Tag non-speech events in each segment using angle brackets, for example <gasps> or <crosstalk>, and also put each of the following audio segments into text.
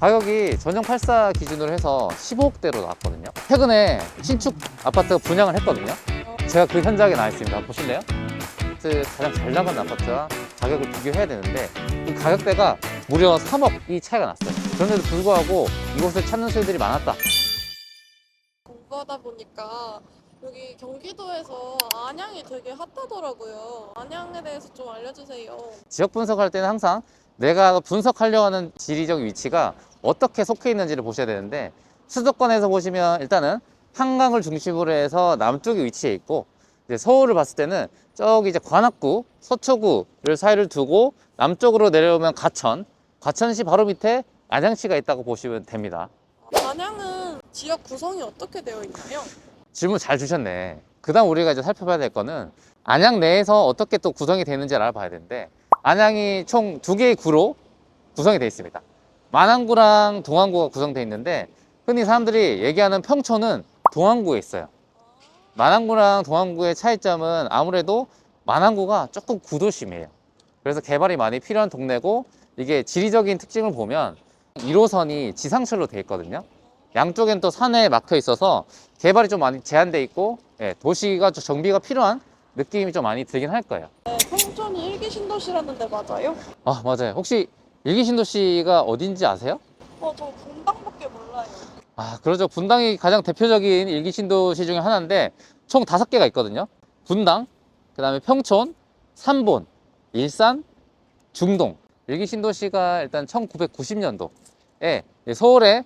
가격이 전용 84 기준으로 해서 15억대로 나왔거든요. 최근에 신축 아파트 분양을 했거든요. 제가 그 현장에 나와 있습니다. 보실래요? 가장 잘 나간 아파트와 가격을 비교해야 되는데 이 가격대가 무려 3억 이 차이가 났어요. 그런데도 불구하고 이곳을 찾는 수요들이 많았다. 공부하다 보니까 여기 경기도에서 안양이 되게 핫하더라고요. 안양에 대해서 좀 알려주세요. 지역 분석할 때는 항상 내가 분석하려고 하는 지리적 위치가 어떻게 속해 있는지를 보셔야 되는데 수도권에서 보시면 일단은 한강을 중심으로 해서 남쪽에 위치해 있고 이제 서울을 봤을 때는 저기 이제 관악구, 서초구를 사이를 두고 남쪽으로 내려오면 가천, 가천시 바로 밑에 안양시가 있다고 보시면 됩니다. 안양은 지역 구성이 어떻게 되어 있나요? 질문 잘 주셨네. 그 다음 우리가 이제 살펴봐야 될 거는 안양 내에서 어떻게 또 구성이 되는지 알아봐야 되는데 안양이 총 두 개의 구로 구성이 되어 있습니다. 만안구랑 동안구가 구성되어 있는데 흔히 사람들이 얘기하는 평촌은 동안구에 있어요. 만안구랑 동안구의 차이점은 아무래도 만안구가 조금 구도심이에요. 그래서 개발이 많이 필요한 동네고 이게 지리적인 특징을 보면 1호선이 지상철로 되어 있거든요. 양쪽엔 또 산에 막혀 있어서 개발이 좀 많이 제한돼 있고 예, 도시가 좀 정비가 필요한 느낌이 좀 많이 들긴 할 거예요. 네, 평촌이 일기 신도시라는데 맞아요? 아 맞아요. 혹시 일기신도시가 어딘지 아세요? 어, 저 분당밖에 몰라요. 아 그러죠. 분당이 가장 대표적인 일기신도시 중에 하나인데 총 다섯 개가 있거든요. 분당, 그 다음에 평촌, 삼본, 일산, 중동. 일기신도시가 일단 1990년도에 서울에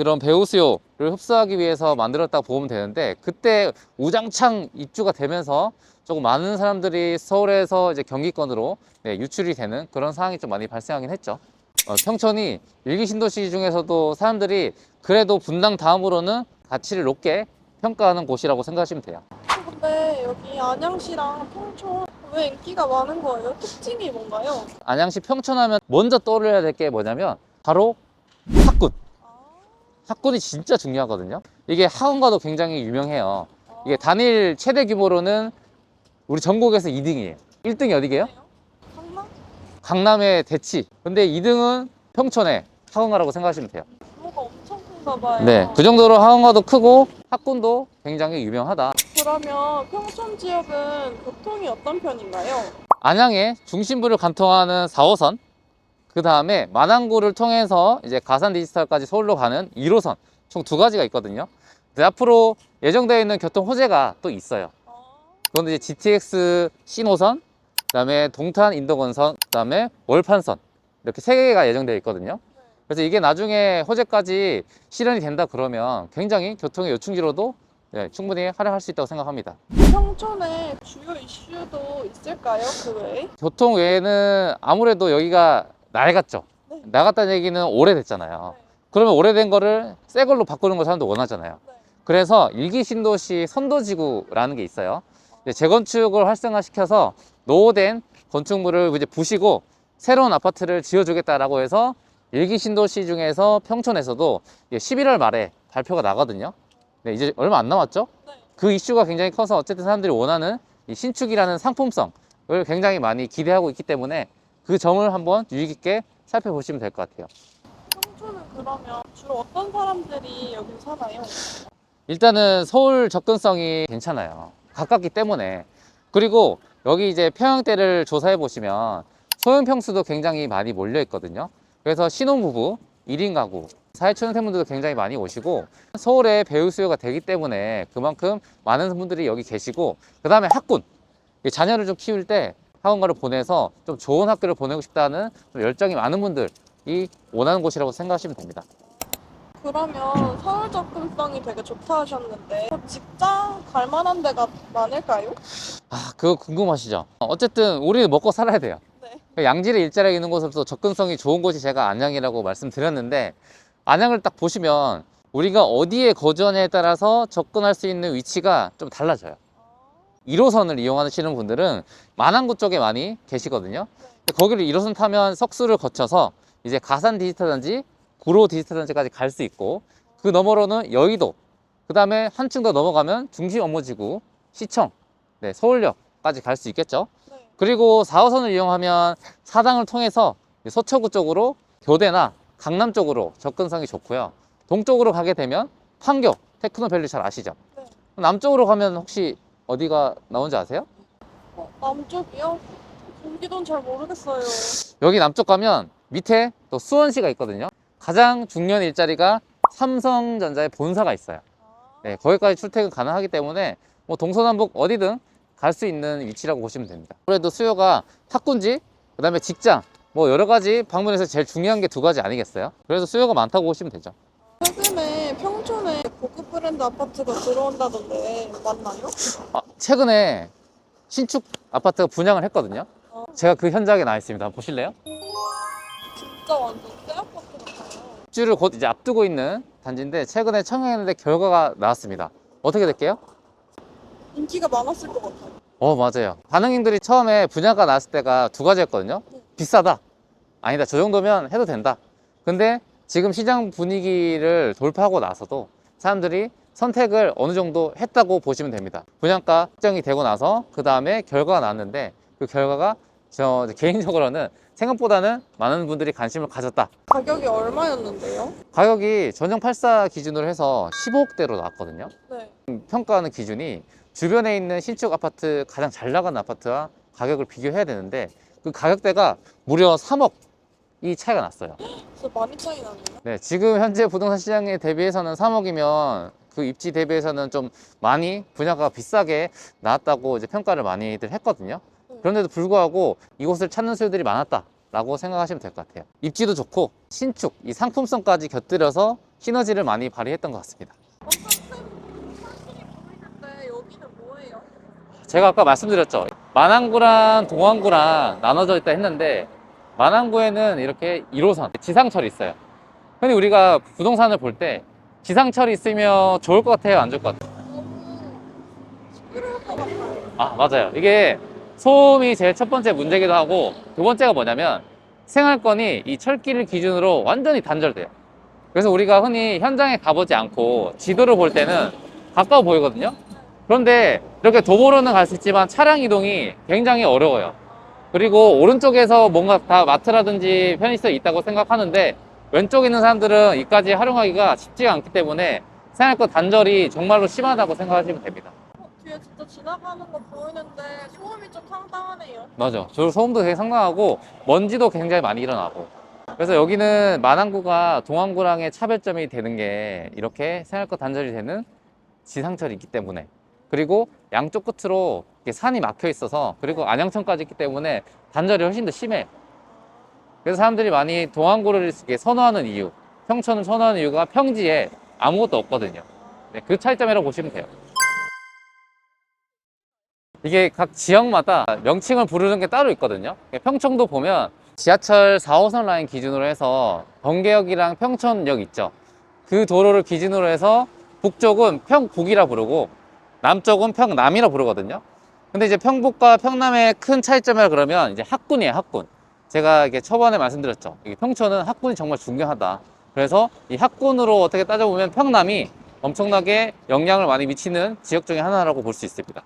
그런 배우 수요를 흡수하기 위해서 만들었다고 보면 되는데 그때 우장창 입주가 되면서 조금 많은 사람들이 서울에서 이제 경기권으로 네, 유출이 되는 그런 상황이 좀 많이 발생하긴 했죠. 어, 평촌이 일기 신도시 중에서도 사람들이 그래도 분당 다음으로는 가치를 높게 평가하는 곳이라고 생각하시면 돼요. 근데 여기 안양시랑 평촌 왜 인기가 많은 거예요? 특징이 뭔가요? 안양시 평촌하면 먼저 떠올려야 될 게 뭐냐면 바로 학군. 아, 학군이 진짜 중요하거든요. 이게 학원과도 굉장히 유명해요. 이게 단일 최대 규모로는 우리 전국에서 2등이에요. 1등이 어디게요? 강남? 강남의 대치. 근데 2등은 평촌의 학원가라고 생각하시면 돼요. 규모가 엄청 큰가 봐요. 네, 그 정도로 학원가도 크고 학군도 굉장히 유명하다. 그러면 평촌 지역은 교통이 어떤 편인가요? 안양의 중심부를 관통하는 4호선, 그 다음에 만안구를 통해서 이제 가산 디지털까지 서울로 가는 1호선, 총 두 가지가 있거든요. 근데 앞으로 예정되어 있는 교통 호재가 또 있어요. 아, 그건 이제 GTX 신호선, 그 다음에 동탄 인도건선, 그 다음에 월판선 이렇게 세 개가 예정되어 있거든요. 그래서 이게 나중에 호재까지 실현이 된다 그러면 굉장히 교통의 요충지로도 네, 충분히 활용할 수 있다고 생각합니다. 평촌에 주요 이슈도 있을까요? 그 외에? 교통 외에는 아무래도 여기가 낡았죠. 네. 낡았다는 얘기는 오래됐잖아요. 그러면 오래된 거를 새 걸로 바꾸는 걸 사람들 원하잖아요. 네. 그래서 일기 신도시 선도지구라는 게 있어요. 재건축을 활성화시켜서 노후된 건축물을 이제 부시고 새로운 아파트를 지어주겠다라고 해서 일기 신도시 중에서 평촌에서도 11월 말에 발표가 나거든요. 네, 이제 얼마 안 남았죠? 네. 그 이슈가 굉장히 커서 어쨌든 사람들이 원하는 이 신축이라는 상품성을 굉장히 많이 기대하고 있기 때문에 그 점을 한번 유의 깊게 살펴보시면 될 것 같아요. 평촌은 그러면 주로 어떤 사람들이 여기 사나요? 일단은 서울 접근성이 괜찮아요. 가깝기 때문에. 그리고 여기 이제 평양대를 조사해 보시면 소형 평수도 굉장히 많이 몰려 있거든요. 그래서 신혼부부, 1인 가구, 사회초년생분들도 굉장히 많이 오시고 서울에 배우 수요가 되기 때문에 그만큼 많은 분들이 여기 계시고 그 다음에 학군. 이 자녀를 좀 키울 때 학원가를 보내서 좀 좋은 학교를 보내고 싶다는 좀 열정이 많은 분들이 원하는 곳이라고 생각하시면 됩니다. 그러면 서울 접근성이 되게 좋다 하셨는데 그 직장 갈 만한 데가 많을까요? 아, 그거 궁금하시죠? 어쨌든 우리는 먹고 살아야 돼요. 네. 그 양질의 일자리가 있는 곳으로서 접근성이 좋은 곳이 제가 안양이라고 말씀드렸는데 안양을 딱 보시면 우리가 어디에 거주하냐에 따라서 접근할 수 있는 위치가 좀 달라져요. 1호선을 이용하시는 분들은 만안구 쪽에 많이 계시거든요. 거기를 1호선 타면 석수를 거쳐서 이제 가산 디지털 단지, 구로 디지털 단지까지 갈 수 있고 그 너머로는 여의도, 그 다음에 한층 더 넘어가면 중심 업무지구, 시청, 네, 서울역까지 갈 수 있겠죠. 네. 그리고 4호선을 이용하면 사당을 통해서 서초구 쪽으로 교대나 강남 쪽으로 접근성이 좋고요. 동쪽으로 가게 되면 판교, 테크노밸리 잘 아시죠? 네. 남쪽으로 가면 혹시 어디가 나온지 아세요? 어, 남쪽이요? 경기도는 잘 모르겠어요. 여기 남쪽 가면 밑에 또 수원시가 있거든요. 가장 중요한 일자리가 삼성전자의 본사가 있어요. 네, 거기까지 출퇴근 가능하기 때문에 뭐 동서남북 어디든 갈 수 있는 위치라고 보시면 됩니다. 그래도 수요가 학군지, 그 다음에 직장, 뭐 여러 가지 방문에서 제일 중요한 게 두 가지 아니겠어요? 그래서 수요가 많다고 보시면 되죠. 브랜드 아파트가 들어온다던데 맞나요? 아, 최근에 신축 아파트가 분양을 했거든요. 어. 제가 그 현장에 나와 있습니다. 한번 보실래요? 진짜 완전 새 아파트 같아요. 입주를 곧 이제 앞두고 있는 단지인데 최근에 청약했는데 결과가 나왔습니다. 어떻게 될게요? 인기가 많았을 것 같아요. 어 맞아요 반응인들이 처음에 분양가 나왔을 때가 두 가지였거든요 네. 비싸다 아니다 저 정도면 해도 된다 근데 지금 시장 분위기를 돌파하고 나서도 사람들이 선택을 어느 정도 했다고 보시면 됩니다 분양가 확정이 되고 나서 그 다음에 결과가 나왔는데 그 결과가 저 개인적으로는 생각보다는 많은 분들이 관심을 가졌다 가격이 얼마였는데요? 가격이 전용 84 기준으로 해서 15억대로 나왔거든요 네. 평가하는 기준이 주변에 있는 신축 아파트 가장 잘 나가는 아파트와 가격을 비교해야 되는데 그 가격대가 무려 3억 이 차이가 났어요. 진짜 많이 차이 나네요. 네, 지금 현재 부동산 시장에 대비해서는 3억이면 그 입지 대비해서는 좀 많이 분야가 비싸게 나왔다고 이제 평가를 많이들 했거든요. 그런데도 불구하고 이곳을 찾는 수요들이 많았다 라고 생각하시면 될 것 같아요. 입지도 좋고 신축, 이 상품성까지 곁들여서 시너지를 많이 발휘했던 것 같습니다. 제가 아까 말씀드렸죠. 만안구랑 동안구랑 나눠져 있다 했는데 만안구에는 이렇게 1호선 지상철이 있어요. 근데 우리가 부동산을 볼 때 지상철이 있으면 좋을 것 같아요, 안 좋을 것 같아요? 아, 맞아요. 이게 소음이 제일 첫 번째 문제기도 하고 두 번째가 뭐냐면 생활권이 이 철길을 기준으로 완전히 단절돼요. 그래서 우리가 흔히 현장에 가보지 않고 지도를 볼 때는 가까워 보이거든요. 그런데 이렇게 도보로는 갈 수 있지만 차량 이동이 굉장히 어려워요. 그리고 오른쪽에서 뭔가 다 마트라든지 편의시설이 있다고 생각하는데 왼쪽에 있는 사람들은 이까지 활용하기가 쉽지가 않기 때문에 생활권 단절이 정말로 심하다고 생각하시면 됩니다. 어, 뒤에 진짜 지나가는 거 보이는데 소음이 좀 상당하네요. 맞아. 저 소음도 되게 상당하고 먼지도 굉장히 많이 일어나고. 그래서 여기는 만안구가 동안구랑의 차별점이 되는 게 이렇게 생활권 단절이 되는 지상철이 있기 때문에 그리고 양쪽 끝으로 산이 막혀 있어서 그리고 안양천까지 있기 때문에 단절이 훨씬 더 심해요. 그래서 사람들이 많이 이렇게 선호하는 이유, 평촌을 선호하는 이유가 평지에 아무것도 없거든요. 네, 그 차이점이라고 보시면 돼요. 이게 각 지역마다 명칭을 부르는 게 따로 있거든요. 평청도 보면 지하철 4호선 라인 기준으로 해서 번개역이랑 평촌역 있죠. 그 도로를 기준으로 해서 북쪽은 평북이라 부르고 남쪽은 평남이라 부르거든요. 근데 이제 평북과 평남의 큰 차이점이라 그러면 이제 학군이에요, 학군. 제가 이게 초반에 말씀드렸죠. 평촌은 학군이 정말 중요하다. 그래서 이 학군으로 어떻게 따져보면 평남이 엄청나게 영향을 많이 미치는 지역 중에 하나라고 볼 수 있습니다.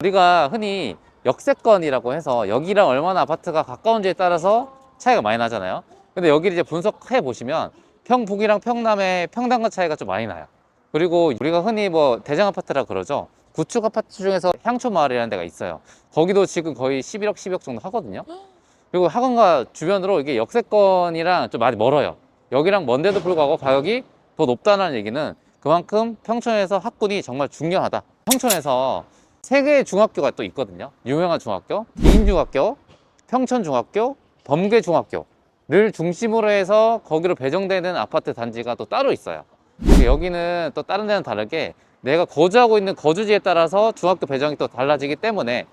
우리가 흔히 역세권이라고 해서 여기랑 얼마나 아파트가 가까운지에 따라서 차이가 많이 나잖아요. 근데 여기를 이제 분석해 보시면 평북이랑 평남의 평당가 차이가 좀 많이 나요. 그리고 우리가 흔히 뭐 대장 아파트라 그러죠. 구축 아파트 중에서 향초 마을이라는 데가 있어요. 거기도 지금 거의 11억, 12억 정도 하거든요. <gasps> 그리고 학원가 주변으로 이게 역세권이랑 좀 많이 멀어요. 여기랑 먼데도 불구하고 가격이 더 높다는 얘기는 그만큼 평촌에서 학군이 정말 중요하다. 평촌에서 세 개의 중학교가 또 있거든요. 유명한 중학교, 기인중학교, 평촌중학교, 범계중학교를 중심으로 해서 거기로 배정되는 아파트 단지가 또 따로 있어요. 여기는 또 다른 데는 다르게 내가 거주하고 있는 거주지에 따라서 중학교 배정이 또 달라지기 때문에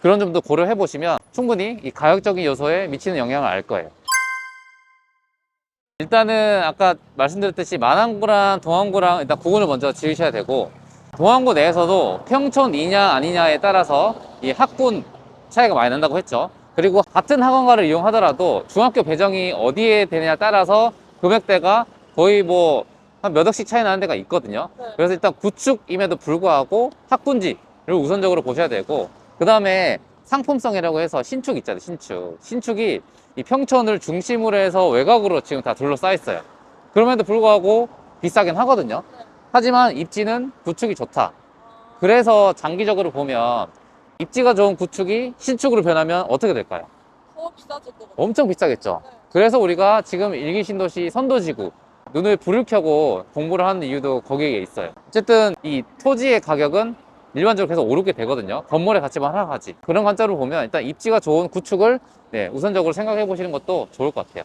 그런 점도 고려해 보시면 충분히 이 가격적인 요소에 미치는 영향을 알 거예요. 일단은 아까 말씀드렸듯이 만안구랑 동안구랑 일단 구분을 먼저 지으셔야 되고 동안구 내에서도 평촌이냐 아니냐에 따라서 이 학군 차이가 많이 난다고 했죠. 그리고 같은 학원가를 이용하더라도 중학교 배정이 어디에 되느냐에 따라서 금액대가 거의 뭐 한 몇 억씩 차이 나는 데가 있거든요. 네. 그래서 일단 구축임에도 불구하고 학군지를 우선적으로 보셔야 되고 그 다음에 상품성이라고 해서 신축 있잖아요 신축 신축이 이 평촌을 중심으로 해서 외곽으로 지금 다 둘러싸여 있어요. 그럼에도 불구하고 비싸긴 하거든요. 하지만 입지는 구축이 좋다. 그래서 장기적으로 보면 입지가 좋은 구축이 신축으로 변하면 어떻게 될까요? 더 비싸질 것 같아요. 엄청 비싸겠죠. 네. 그래서 우리가 지금 일기 신도시 선도지구 눈을 불을 켜고 공부를 하는 이유도 거기에 있어요. 어쨌든 이 토지의 가격은 일반적으로 계속 오르게 되거든요. 건물의 가치만 하락하지. 그런 관점으로 보면 일단 입지가 좋은 구축을 네, 우선적으로 생각해 보시는 것도 좋을 것 같아요.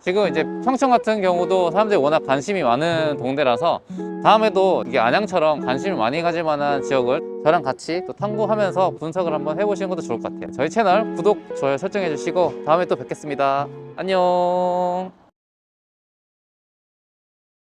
지금 이제 평촌 같은 경우도 사람들이 워낙 관심이 많은 동네라서 다음에도 이게 안양처럼 관심을 많이 가질 만한 지역을 저랑 같이 또 탐구하면서 분석을 한번 해보시는 것도 좋을 것 같아요. 저희 채널 구독, 좋아요 설정해 주시고 다음에 또 뵙겠습니다. 안녕.